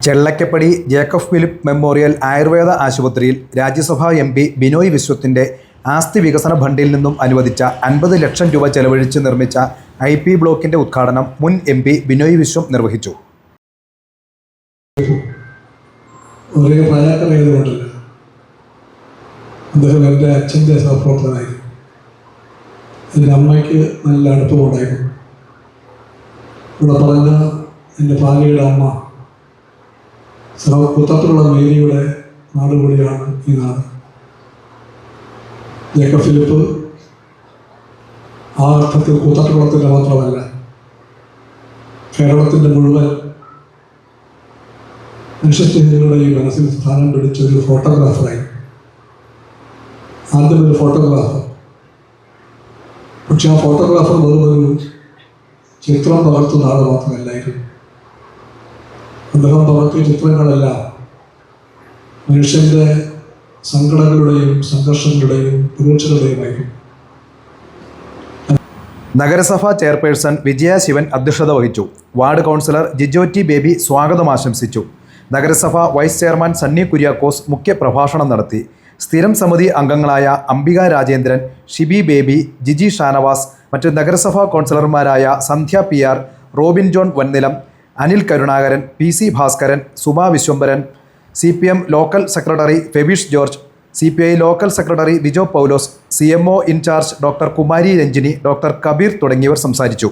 ചെള്ളക്കപ്പടി Jacob Philip memorial Ayurveda ആശുപത്രിയിൽ Rajya Sabha M P Binoy വിശ്വത്തിന്റെ ആസ്തി വികസന ഫണ്ടിൽ നിന്നും അനുവദിച്ച അൻപത് ലക്ഷം രൂപ ചെലവഴിച്ച് നിർമ്മിച്ച ഐ പി ബ്ലോക്കിന്റെ ഉദ്ഘാടനം മുൻ എം പി ബിനോയ് വിശ്വം നിർവഹിച്ചു. അദ്ദേഹം അമ്മയ്ക്ക് നല്ല അടുപ്പമുണ്ടായിരുന്നു. ഇവിടെ പറഞ്ഞ എന്റെ ഭാര്യയുടെ അമ്മ സഹ കുത്തത്തിലുള്ള മേരിയുടെ നാട് കൂടിയാണ് ഈ നാട് ജേക്കബ് ഫിലിപ്പ് ആ അർത്ഥത്തിൽ കൂത്തട്ടുകുളത്തിന്റെ മാത്രമല്ല കേരളത്തിന്റെ മുഴുവൻ മനുഷ്യസ്നേഹികളുടെയും മനസ്സിൽ സ്ഥാനം പിടിച്ച ഒരു ഫോട്ടോഗ്രാഫറായി. ആദ്യം ഒരു ഫോട്ടോഗ്രാഫർ. പക്ഷെ ആ ഫോട്ടോഗ്രാഫർ വെറും ഒരു ചിത്രം പകർത്തുന്ന ആൾ മാത്രമല്ലായിരുന്നു. അദ്ദേഹം പറക്കിയ ചിത്രങ്ങളെല്ലാം. മനുഷ്യന്റെ സങ്കടങ്ങളുടെയും സംഘർഷങ്ങളുടെയും പുരോക്ഷകളുടെയുമായിരുന്നു നഗരസഭാ ചെയർപേഴ്സൺ വിജയ ശിവൻ അധ്യക്ഷത വഹിച്ചു. വാർഡ് കൗൺസിലർ ജിജോറ്റി ബേബി സ്വാഗതം ആശംസിച്ചു. നഗരസഭ വൈസ് ചെയർമാൻ സണ്ണി കുര്യാക്കോസ് മുഖ്യ പ്രഭാഷണം നടത്തി. സ്ഥിരം സമിതി അംഗങ്ങളായ അംബിക രാജേന്ദ്രൻ ഷിബി ബേബി ജിജി ഷാനവാസ് മറ്റ് നഗരസഭാ കൗൺസിലർമാരായ Sandhya P Robin John Vannilam Anil Karunakaran P C Bhaskaran Suma Viswambharan C P M local secretary Febish George C P I local secretary Vijo Paulose C M O incharge doctor Kumari Ranjini doctor Kabeer തുടങ്ങിയവർ സംസാരിച്ചു.